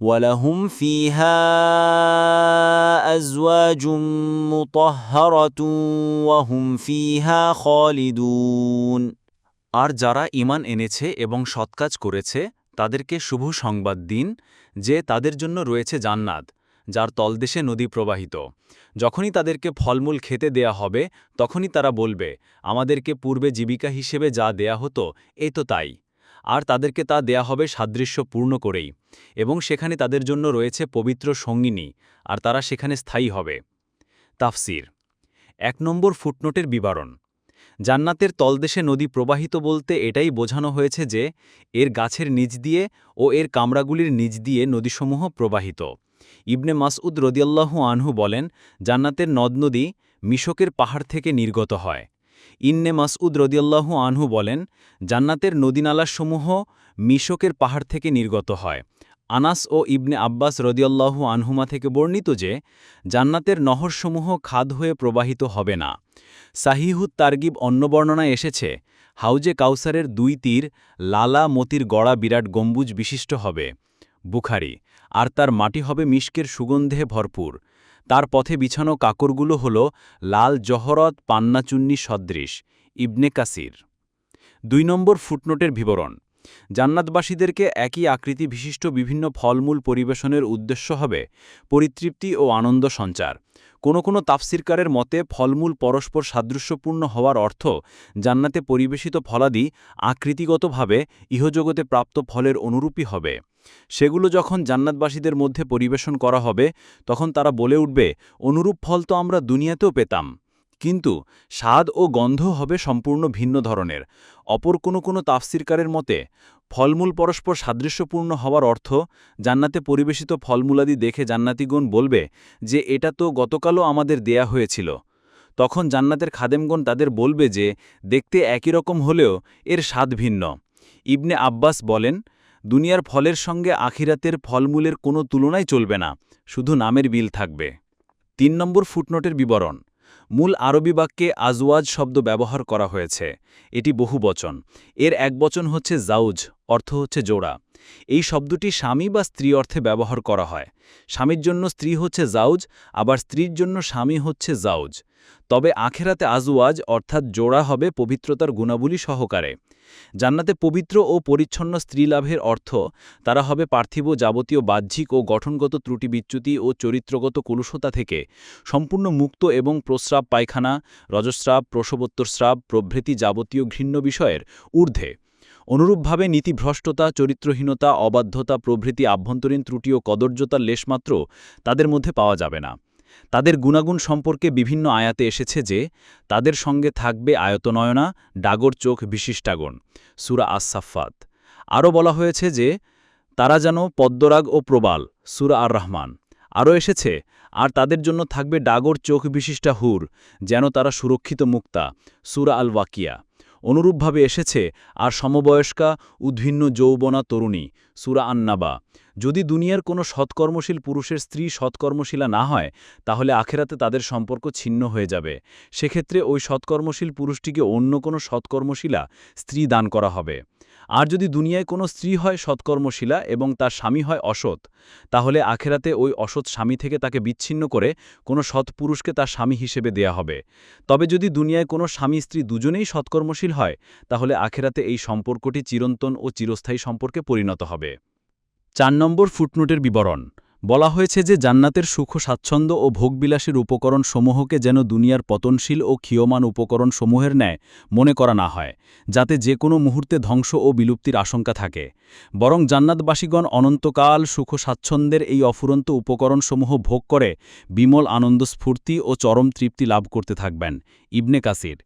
ولهم فيها أزواج مطهرة وهم فيها خالدون আর যারা ঈমান এনেছে এবং সৎকাজ করেছে তাদেরকে শুভ সংবাদ দিন যে তাদের জন্য রয়েছে জান্নাত যার তলদেশে নদী প্রবাহিত যখনই তাদেরকে ফলমূল খেতে দেয়া হবে তখনই তারা বলবে আমাদেরকে পূর্বে জীবিকা হিসেবে যা দেয়া হতো এই তো তাই আর তাদেরকে তা দেয়া হবে সাদৃশ্য পূর্ণ করেই, এবং সেখানে তাদের জন্য রয়েছে পবিত্র সঙ্গিনী, আর তারা সেখানে স্থায়ী হবে। তাফসির। এক নম্বর ফুটনোটের বিবরণ। জান্নাতের তলদেশে নদী প্রবাহিত বলতে এটাই বোঝানো হয়েছে যে, এর গাছের নিচ দিয়ে ও এর কামরাগুলির নিচ দিয়ে নদীসমূহ প্রবাহিত। ইবনে মাসউদ রদিয়াল্লাহু আনহু বলেন, জান্নাতের নদ নদী মিশকের পাহাড় থেকে নির্গত হয়। ইন্নে মাসউদ রদিয়াল্লাহু আনহু বলেন, জান্নাতের নদীনালাসমূহ মিশকের পাহাড় থেকে নির্গত হয়। আনাস ও ইবনে আব্বাস রদিয়াল্লাহু আনহুমা থেকে বর্ণিত যে, জান্নাতের নহরসমূহ খাদ হয়ে প্রবাহিত হবে না। সাহিহুদ তার্গিব অন্য বর্ণনায় এসেছে, হাউজে কাউসারের দুই তীর, লালা মতির গড়া বিরাট গম্বুজ বিশিষ্ট হবে। বুখারি, আর তার মাটি হবে মিশকের সুগন্ধে ভরপুর। তার পথে বিছানো কাকরগুলো হল লাল জহরত পান্নাচুন্নি সদৃশ, ইবনে কাসির। দুই নম্বর ফুটনোটের বিবরণ। জান্নাতবাসীদেরকে একই আকৃতি বিশিষ্ট বিভিন্ন ফলমূল পরিবেশনের উদ্দেশ্য হবে পরিতৃপ্তি ও আনন্দ সঞ্চার। কোনো কোনো তাফসিরকারের মতে ফলমূল পরস্পর সাদৃশ্যপূর্ণ হওয়ার অর্থ জান্নাতে পরিবেশিত ফলাদি আকৃতিগতভাবে ইহজগতে প্রাপ্ত ফলের অনুরূপী হবে। সেগুলো যখন জান্নাতবাসীদের মধ্যে পরিবেশন করা হবে, তখন তারা বলে উঠবে, অনুরূপ ফল তো আমরা দুনিয়াতেও পেতাম। কিন্তু স্বাদ ও গন্ধ হবে সম্পূর্ণ ভিন্ন ধরনের। অপর কোনো কোনো তাফসিরকারের মতে, ফলমূল পরস্পর সাদৃশ্যপূর্ণ হওয়ার অর্থ, জান্নাতে পরিবেশিত ফলমূলাদি দেখে জান্নাতিগণ বলবে যে, এটা তো গতকালও আমাদের দেয়া হয়েছিল। তখন জান্নাতের খাদেমগণ তাদের বলবে যে, দেখতে একই রকম হলেও এর স্বাদ ভিন্ন। ইবনে আব্বাস বলেন দুনিয়ার ফলের সঙ্গে আখিরাতের ফলমূলের কোনো তুলনাই চলবে না, শুধু নামের বিল থাকবে। তিন নম্বর ফুটনোটের বিবরণ। মূল আরবি বাক্যে আজওয়াজ শব্দ ব্যবহার করা হয়েছে। এটি বহু বচন। এর এক বচন হচ্ছে জাউজ, অর্থ হচ্ছে জোড়া। এই শব্দটি স্বামী বা স্ত্রী অর্থে ব্যবহার করা হয়। স্বামীর জন্য স্ত্রী হচ্ছে জাউজ, আবার স্ত্রীর জন্য স্বামী হচ্ছে জাউজ। তবে আখেরাতে আজওয়াজ, অর্থাৎ জোড়া হবে পবিত্রতার গুণাবলী সহকারে। জান্নাতে পবিত্র ও পরিচ্ছন্ন স্ত্রী লাভের অর্থ, তারা হবে পার্থিব যাবতীয় বাহ্যিক ও গঠনগত ত্রুটি বিচ্যুতি ও চরিত্রগত কলুষতা থেকে সম্পূর্ণ মুক্ত এবং প্রস্রাব পায়খানা, রজস্রাব, প্রসবোত্তরস্রাব প্রভৃতি যাবতীয় ঘৃণ্য বিষয়ের ঊর্ধ্বে। অনুরূপভাবে নীতিভ্রষ্টতা, চরিত্রহীনতা, অবাধ্যতা প্রভৃতি আভ্যন্তরীণ ত্রুটি ও কদর্যতার লেশমাত্র তাদের মধ্যে পাওয়া যাবে না। তাদের গুণাগুণ সম্পর্কে বিভিন্ন আয়াতে এসেছে যে, তাদের সঙ্গে থাকবে আয়তনয়না, ডাগর চোখ বিশিষ্টাগণ। সুরা আসাফাত আরও বলা হয়েছে যে, তারা যেন পদ্মরাগ ও প্রবাল, সুরা আর রহমান আরও এসেছে, আর তাদের জন্য থাকবে ডাগর চোখ বিশিষ্টা হুর, যেন তারা সুরক্ষিত মুক্তা, সুরা আল ওয়াকিয়া অনুরূপভাবে এসেছে, আর সমবয়স্কা, উদ্ভিন্ন, যৌবনা, তরুণী। সুরা আন্নাবা। যদি দুনিয়ার কোনো সৎকর্মশীল পুরুষের স্ত্রী সৎকর্মশীলা না হয়, তাহলে আখেরাতে তাদের সম্পর্ক ছিন্ন হয়ে যাবে। সেক্ষেত্রে ওই সৎকর্মশীল পুরুষটিকে অন্য কোনো সৎকর্মশীলা স্ত্রী দান করা হবে। আর যদি দুনিয়ায় কোনো স্ত্রী হয় সৎকর্মশীলা এবং তার স্বামী হয় অসৎ, তাহলে আখেরাতে ওই অসৎ স্বামী থেকে তাকে বিচ্ছিন্ন করে কোনো সৎ পুরুষকে তার স্বামী হিসেবে দেয়া হবে। তবে যদি দুনিয়ায় কোনো স্বামী স্ত্রী দুজনেই সৎকর্মশীল হয়, তাহলে আখেরাতে এই সম্পর্কটি চিরন্তন ও চিরস্থায়ী সম্পর্কে পরিণত হবে। চার নম্বর ফুটনোটের বিবরণ। বলা হয়েছে যে জান্নাতের সুখ, স্বাচ্ছন্দ্য ও ভোগবিলাসের উপকরণ সমূহকে যেন দুনিয়ার পতনশীল ও ক্ষীয়মান উপকরণ সমূহের ন্যায় মনে করা না হয়, যাতে যে কোনো মুহূর্তে ধ্বংস ও বিলুপ্তির আশঙ্কা থাকে। বরং জান্নাতবাসীগণ অনন্তকাল সুখ, স্বাচ্ছন্দ্যের এই অফুরন্ত উপকরণসমূহ ভোগ করে বিমল আনন্দ স্ফূর্তি ও চরম তৃপ্তি লাভ করতে থাকবেন। ইবনে কাসির